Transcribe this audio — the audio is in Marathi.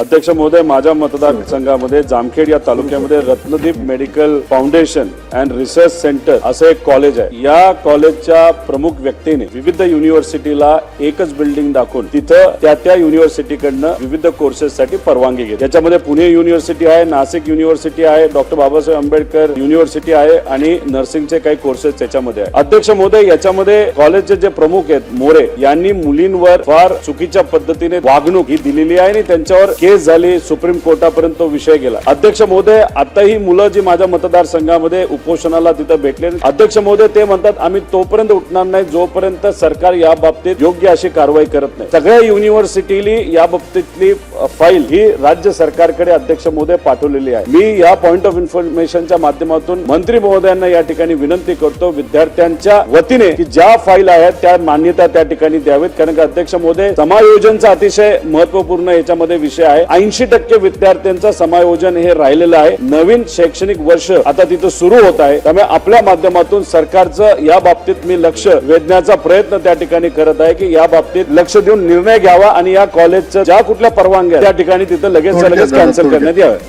अध्यक्ष महोदय माझ्या मतदारसंघामध्ये जामखेड या तालुक्यामध्ये Ratnadeep medical foundation and research centre असं एक कॉलेज आहे. या कॉलेजच्या प्रमुख व्यक्तीने विविध युनिव्हर्सिटीला एकच बिल्डिंग दाखवून तिथं त्या त्या युनिव्हर्सिटीकडनं विविध कोर्सेस साठी परवानगी घेतली. त्याच्यामध्ये पुणे युनिव्हर्सिटी आहे नाशिक युनिव्हर्सिटी आहे डॉक्टर बाबासाहेब आंबेडकर युनिव्हर्सिटी आहे आणि नर्सिंगचे काही कोर्सेस त्याच्यामध्ये आहे. अध्यक्ष महोदय याच्यामध्ये कॉलेजचे जे प्रमुख आहेत मोरे यांनी मुलींवर फार चुकीच्या पद्धतीने वागणूक ही दिलेली आहे आणि त्यांच्यावर केस झाली सुप्रीम कोर्टापर्यंत तो विषय गेला. अध्यक्ष महोदय आता ही मुलं जी माझ्या मतदारसंघामध्ये उपोषणाला तिथं भेटले अध्यक्ष महोदय ते म्हणतात आम्ही तोपर्यंत उठणार नाही जोपर्यंत सरकार या बाबतीत योग्य अशी कारवाई करत नाही. सगळ्या युनिव्हर्सिटीली या बाबतीतली फाईल ही राज्य सरकारकडे अध्यक्ष महोदय पाठवलेली आहे. मी या पॉइंट ऑफ इन्फॉर्मेशनच्या माध्यमातून मंत्री महोदयांना या ठिकाणी विनंती करतो विद्यार्थ्यांच्या वतीने की ज्या फाईल आहेत त्या मान्यता त्या ठिकाणी द्यावेत. कारण की अध्यक्ष महोदय समायोजनचा अतिशय महत्त्वपूर्ण याच्यामध्ये विषय आहे. ऐंशी टक्के विद्यार्थ्यांचं समायोजन हे राहिलेलं आहे. नवीन शैक्षणिक वर्ष आता तिथं सुरू होत आहे. त्यामुळे आपल्या माध्यमातून सरकारचं या बाबतीत मी लक्ष वेधण्याचा प्रयत्न त्या ठिकाणी करत आहे की या बाबतीत लक्ष देऊन निर्णय घ्यावा आणि या कॉलेजचं ज्या कुठल्या परवानग्या त्या ठिकाणी तिथं लगेच लगेच कॅन्सल. करण्यात याव्या